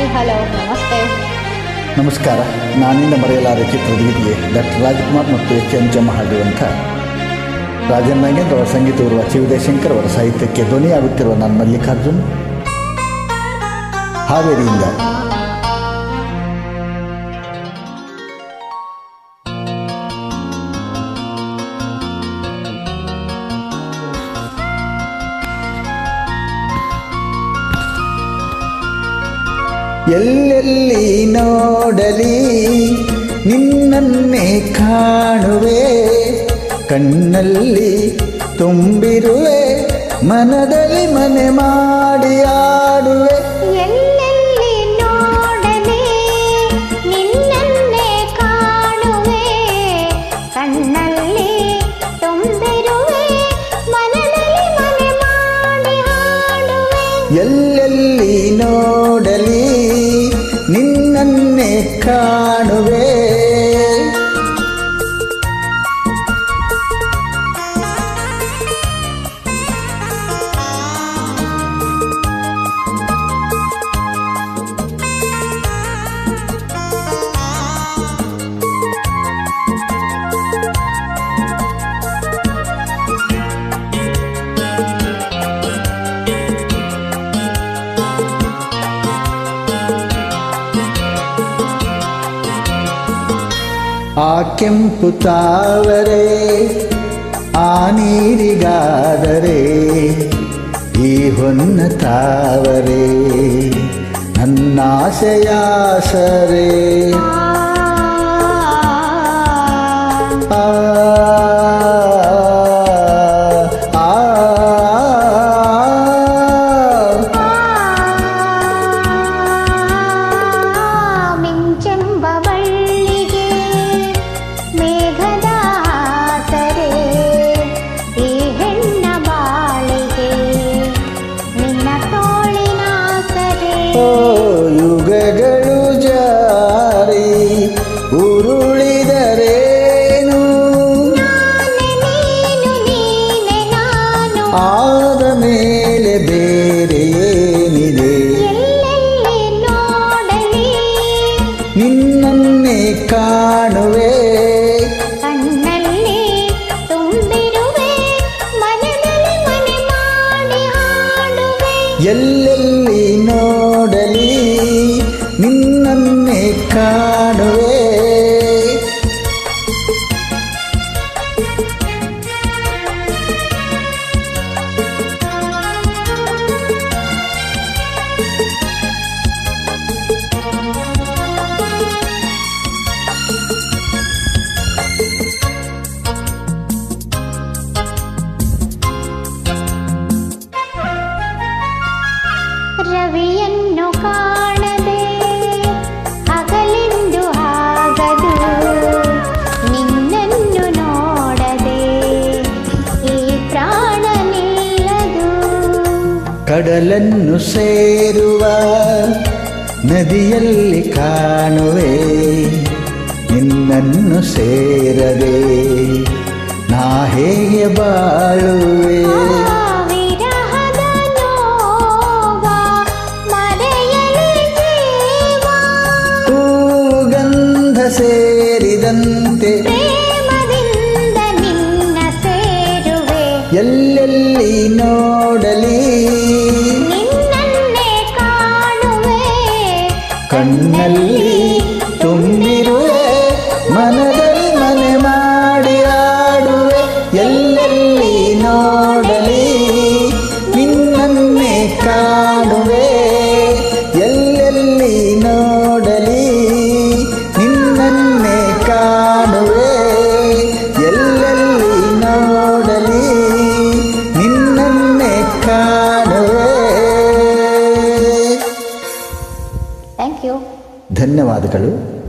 Hi, hello, ನಮಸ್ತೆ. ನಮಸ್ಕಾರ. ನಾನಿಂದ ಮರೆಯಲಾದ ಚಿತ್ರದೀದಿಗೆ doctor Rajkumar ಮತ್ತು ಎಚ್ ಎಂ ಜಮ ಹಾಡಿರುವಂಥ ರಾಜನ್ ನಾಗೇಂದ್ರ ಅವರ ಸಂಗೀತವಿರುವ ಚಿ ವಿಜಯಶಂಕರ್ ಅವರ ಸಾಹಿತ್ಯಕ್ಕೆ ಧ್ವನಿಯಾಗುತ್ತಿರುವ ನನ್ನ ಮಲ್ಲಿಕಾರ್ಜುನ್. ಹಾವೇರಿಯಿಂದ ಎಲ್ಲೆಲ್ಲಿ ನೋಡಲಿ ನಿನ್ನನ್ನೇ ಕಾಣುವೆ. ಕಣ್ಣಲ್ಲಿ ತುಂಬಿರುವೆ ಮನದಲ್ಲಿ ಮನೆ ಮಾಡಿ ಆಡುವೆ. ಆ ಕೆಂಪು ತಾವರೆ ಆ ನೀರಿಗಾದರೆ ಈ ಹೊನ್ನ ತಾವರೆ ನನ್ನಾಸೆಯಾಸರೆ ಆ, ಆದ ಮೇಲೆ ಬೇರೆ ಏನಿದೆ ಎಲ್ಲೆಲ್ಲಿ ನೋಡಲಿ ನಿನ್ನನ್ನೇ ಕಾಣುವೆ ಕಣ್ಣಲ್ಲಿ ತುಂಬಿರುವೆ ಮನದಲ್ಲಿ ಮನೆ ಮಾಡಿ ಹಾಡುವೆ ಎಲ್ಲೆಲ್ಲಿ ನೋಡಲಿ ನಿನ್ನನ್ನೇ ಕಾಣುವೆ ಕಡಲನ್ನು ಸೇರುವ ನದಿಯಲ್ಲಿ ಕಾಣುವೆ ನಿನ್ನನ್ನು ಸೇರದೆ ನಾ ಹೇಗೆ ಬಾಳುವೆ ಆ ವಿರಹದ ನೋವ ಮರೆಯಲಿ ಜೀವ ಹೂಗಂಧ ಸೇರಿದಂತೆ ಪ್ರೇಮದಿಂದ ನಿನ್ನ ಸೇರುವೆ ಎಲ್ಲೆಲ್ಲಿ ಕಣ್ಣಲ್ಲಿ ತುಂಬಿರುವೆ, ಮನದಲ್ಲಿ ಮನೆ ಮಾಡಿ ಆಡುವೆ, ಎಲ್ಲೆಲ್ಲಿ ನೋಡಲಿ, ನಿನ್ನನ್ನೇ ಕಾಣುವೆ, ಎಲ್ಲೆಲ್ಲಿ ನೋಡಲಿ, ನಿನ್ನನ್ನೇ ಕಾಣುವೆ, ಎಲ್ಲೆಲ್ಲಿ ನೋಡಲಿ, ನಿನ್ನನ್ನೇ ಕಾಣುವೆ ಧನ್ಯವಾದಗಳು.